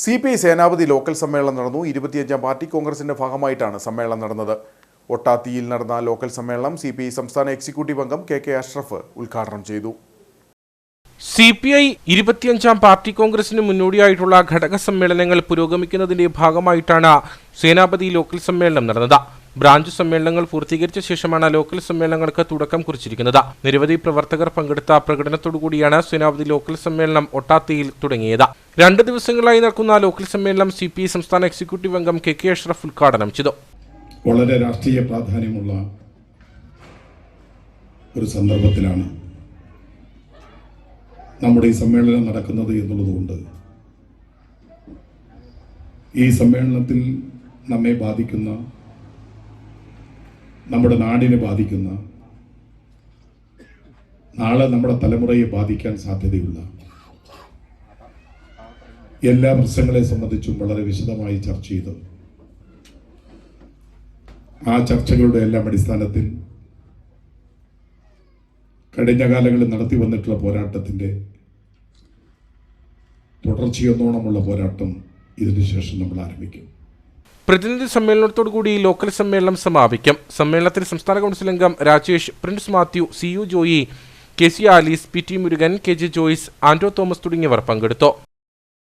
C P I Senapathy local സമ്മേളനം നടന്നു. ഇരുപത്തിയഞ്ചാം പാർട്ടി കോൺഗ്രസിന്റെ ഭാഗമായിട്ടാണ് സമ്മേളനം നടന്നത്. ഒട്ടാത്തിയിൽ നടന്ന ലോക്കൽ സമ്മേളനം സി പി ഐ സംസ്ഥാന എക്സിക്യൂട്ടീവ് അംഗം കെ കെ അഷ്റഫ് ഉദ്ഘാടനം ചെയ്തു. സി പി ഐ ഇരുപത്തിയഞ്ചാം പാർട്ടി കോൺഗ്രസിന് മുന്നോടിയായിട്ടുള്ള ഘടക സമ്മേളനങ്ങൾ പുരോഗമിക്കുന്നതിന്റെ ഭാഗമായിട്ടാണ് സേനാപതി ലോക്കൽ സമ്മേളനം നടന്നത്. ബ്രാഞ്ച് സമ്മേളനങ്ങൾ പൂർത്തീകരിച്ച ശേഷമാണ് ലോക്കൽ സമ്മേളനങ്ങൾക്ക് തുടക്കം കുറിച്ചിരിക്കുന്നത്. നിരവധി പ്രവർത്തകർ പങ്കെടുത്ത പ്രകടനത്തോടുകൂടിയാണ് സേനാപതി ലോക്കൽ സമ്മേളനം ഒട്ടാത്തിയിൽ തുടങ്ങിയത്. രണ്ട് ദിവസങ്ങളായി നടക്കുന്ന ലോക്കൽ സമ്മേളനം സി പി സംസ്ഥാന എക്സിക്യൂട്ടീവ് അംഗം കെ കെ അഷ്റഫ് ഉദ്ഘാടനം ചെയ്തു. വളരെ രാഷ്ട്രീയ പ്രാധാന്യമുള്ള ഒരു സന്ദർഭത്തിലാണ് നമ്മുടെ ഈ സമ്മേളനം നടക്കുന്നത് എന്നുള്ളതുകൊണ്ട് ഈ സമ്മേളനത്തിൽ നമ്മെ ബാധിക്കുന്ന നമ്മുടെ നാടിനെ ബാധിക്കുന്ന നാളെ നമ്മുടെ തലമുറയെ ബാധിക്കാൻ സാധ്യതയുള്ള എല്ലാ പ്രശ്നങ്ങളെ സംബന്ധിച്ചും വളരെ വിശദമായി ചർച്ച ചെയ്തു. ആ ചർച്ചകളുടെ എല്ലാം അടിസ്ഥാനത്തിൽ കഴിഞ്ഞ കാലങ്ങളിൽ നടത്തി വന്നിട്ടുള്ള പോരാട്ടത്തിന്റെ തുടർച്ചയൊന്നോണമുള്ള പോരാട്ടം ഇതിനുശേഷം നമ്മൾ ആരംഭിക്കും. പ്രതിനിധി സമ്മേളനത്തോടു കൂടി ലോക്കൽ സമ്മേളനം സമാപിക്കും. സമ്മേളനത്തിൽ സംസ്ഥാന കൗൺസിൽ അംഗം Rajesh Prince Mathew C U Joy K C Alice P T Murugan K J Joyce Anto Thomas തുടങ്ങിയവർ പങ്കെടുത്തു.